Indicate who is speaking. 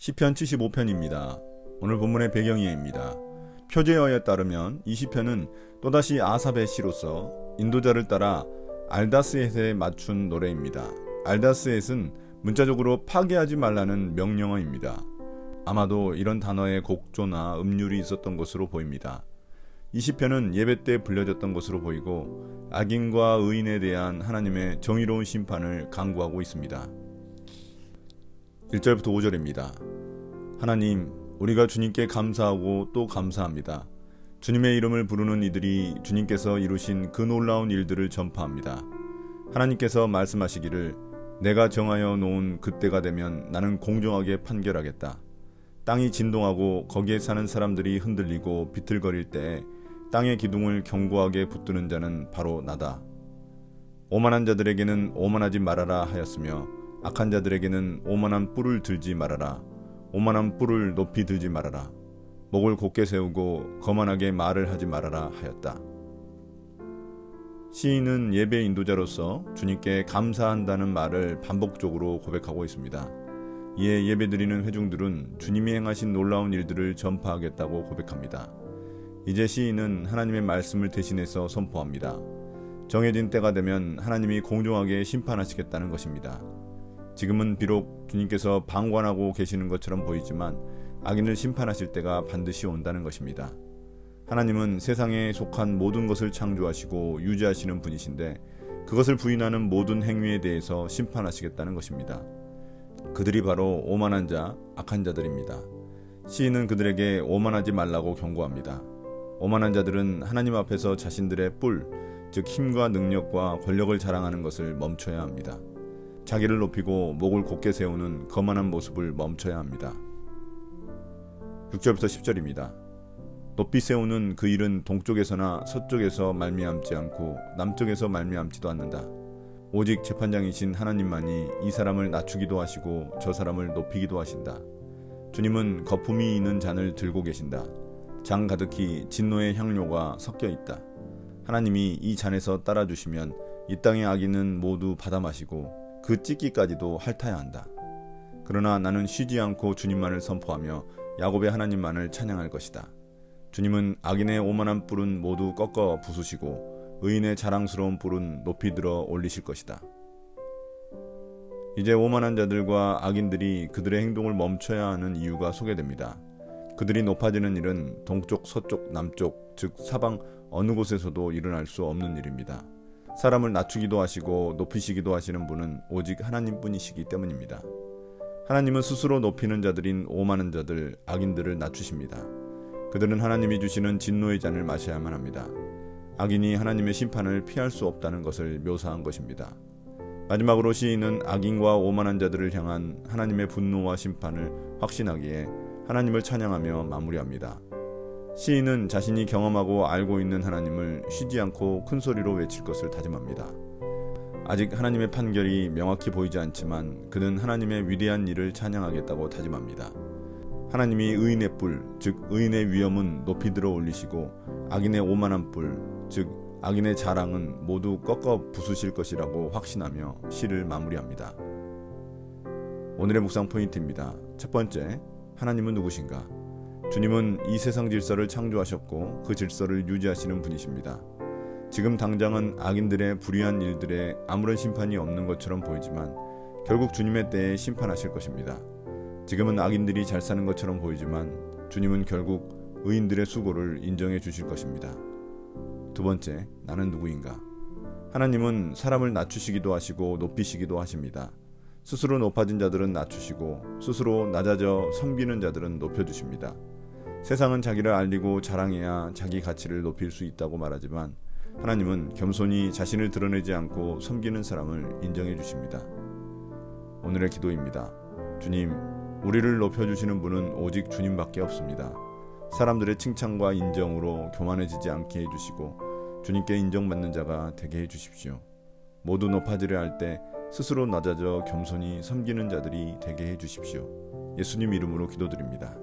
Speaker 1: 시편 75편입니다. 오늘 본문의 배경이입니다. 표제어에 따르면 이 시편은 또다시 아삽의 시로서 인도자를 따라 알다스햇에 맞춘 노래입니다. 알다스햇은 문자적으로 파괴하지 말라는 명령어입니다. 아마도 이런 단어의 곡조나 음률이 있었던 것으로 보입니다. 이 시편은 예배 때 불려졌던 것으로 보이고 악인과 의인에 대한 하나님의 정의로운 심판을 강구하고 있습니다. 1절부터 5절입니다. 하나님, 우리가 주님께 감사하고 또 감사합니다. 주님의 이름을 부르는 이들이 주님께서 이루신 그 놀라운 일들을 전파합니다. 하나님께서 말씀하시기를 내가 정하여 놓은 그때가 되면 나는 공정하게 판결하겠다. 땅이 진동하고 거기에 사는 사람들이 흔들리고 비틀거릴 때 땅의 기둥을 견고하게 붙드는 자는 바로 나다. 오만한 자들에게는 오만하지 말아라 하였으며 악한 자들에게는 오만한 뿔을 들지 말아라. 오만한 뿔을 높이 들지 말아라. 목을 곧게 세우고 거만하게 말을 하지 말아라 하였다. 시인은 예배 인도자로서 주님께 감사한다는 말을 반복적으로 고백하고 있습니다. 이에 예배드리는 회중들은 주님이 행하신 놀라운 일들을 전파하겠다고 고백합니다. 이제 시인은 하나님의 말씀을 대신해서 선포합니다. 정해진 때가 되면 하나님이 공정하게 심판하시겠다는 것입니다. 지금은 비록 주님께서 방관하고 계시는 것처럼 보이지만 악인을 심판하실 때가 반드시 온다는 것입니다. 하나님은 세상에 속한 모든 것을 창조하시고 유지하시는 분이신데 그것을 부인하는 모든 행위에 대해서 심판하시겠다는 것입니다. 그들이 바로 오만한 자, 악한 자들입니다. 시인은 그들에게 오만하지 말라고 경고합니다. 오만한 자들은 하나님 앞에서 자신들의 뿔, 즉 힘과 능력과 권력을 자랑하는 것을 멈춰야 합니다. 자기를 높이고 목을 곧게 세우는 거만한 모습을 멈춰야 합니다. 6절부터 10절입니다. 높이 세우는 그 일은 동쪽에서나 서쪽에서 말미암지 않고 남쪽에서 말미암지도 않는다. 오직 재판장이신 하나님만이 이 사람을 낮추기도 하시고 저 사람을 높이기도 하신다. 주님은 거품이 있는 잔을 들고 계신다. 장 가득히 진노의 향료가 섞여 있다. 하나님이 이 잔에서 따라 주시면 이 땅의 악인은 모두 받아 마시고 그 찢기까지도 핥아야 한다. 그러나 나는 쉬지 않고 주님만을 선포하며 야곱의 하나님만을 찬양할 것이다. 주님은 악인의 오만한 뿔은 모두 꺾어 부수시고 의인의 자랑스러운 뿔은 높이 들어 올리실 것이다. 이제 오만한 자들과 악인들이 그들의 행동을 멈춰야 하는 이유가 소개됩니다. 그들이 높아지는 일은 동쪽, 서쪽, 남쪽, 즉 사방 어느 곳에서도 일어날 수 없는 일입니다. 사람을 낮추기도 하시고 높이시기도 하시는 분은 오직 하나님뿐이시기 때문입니다. 하나님은 스스로 높이는 자들인 오만한 자들, 악인들을 낮추십니다. 그들은 하나님이 주시는 진노의 잔을 마셔야만 합니다. 악인이 하나님의 심판을 피할 수 없다는 것을 묘사한 것입니다. 마지막으로 시인은 악인과 오만한 자들을 향한 하나님의 분노와 심판을 확신하기에 하나님을 찬양하며 마무리합니다. 시인은 자신이 경험하고 알고 있는 하나님을 쉬지 않고 큰 소리로 외칠 것을 다짐합니다. 아직 하나님의 판결이 명확히 보이지 않지만 그는 하나님의 위대한 일을 찬양하겠다고 다짐합니다. 하나님이 의인의 뿔, 즉 의인의 위엄은 높이 들어 올리시고 악인의 오만한 뿔, 즉 악인의 자랑은 모두 꺾어 부수실 것이라고 확신하며 시를 마무리합니다. 오늘의 묵상 포인트입니다. 첫 번째, 하나님은 누구신가? 주님은 이 세상 질서를 창조하셨고 그 질서를 유지하시는 분이십니다. 지금 당장은 악인들의 불의한 일들에 아무런 심판이 없는 것처럼 보이지만 결국 주님의 때에 심판하실 것입니다. 지금은 악인들이 잘 사는 것처럼 보이지만 주님은 결국 의인들의 수고를 인정해 주실 것입니다. 두 번째, 나는 누구인가? 하나님은 사람을 낮추시기도 하시고 높이시기도 하십니다. 스스로 높아진 자들은 낮추시고 스스로 낮아져 섬기는 자들은 높여주십니다. 세상은 자기를 알리고 자랑해야 자기 가치를 높일 수 있다고 말하지만 하나님은 겸손히 자신을 드러내지 않고 섬기는 사람을 인정해 주십니다. 오늘의 기도입니다. 주님, 우리를 높여주시는 분은 오직 주님밖에 없습니다. 사람들의 칭찬과 인정으로 교만해지지 않게 해주시고 주님께 인정받는 자가 되게 해주십시오. 모두 높아지려 할 때 스스로 낮아져 겸손히 섬기는 자들이 되게 해주십시오. 예수님 이름으로 기도드립니다.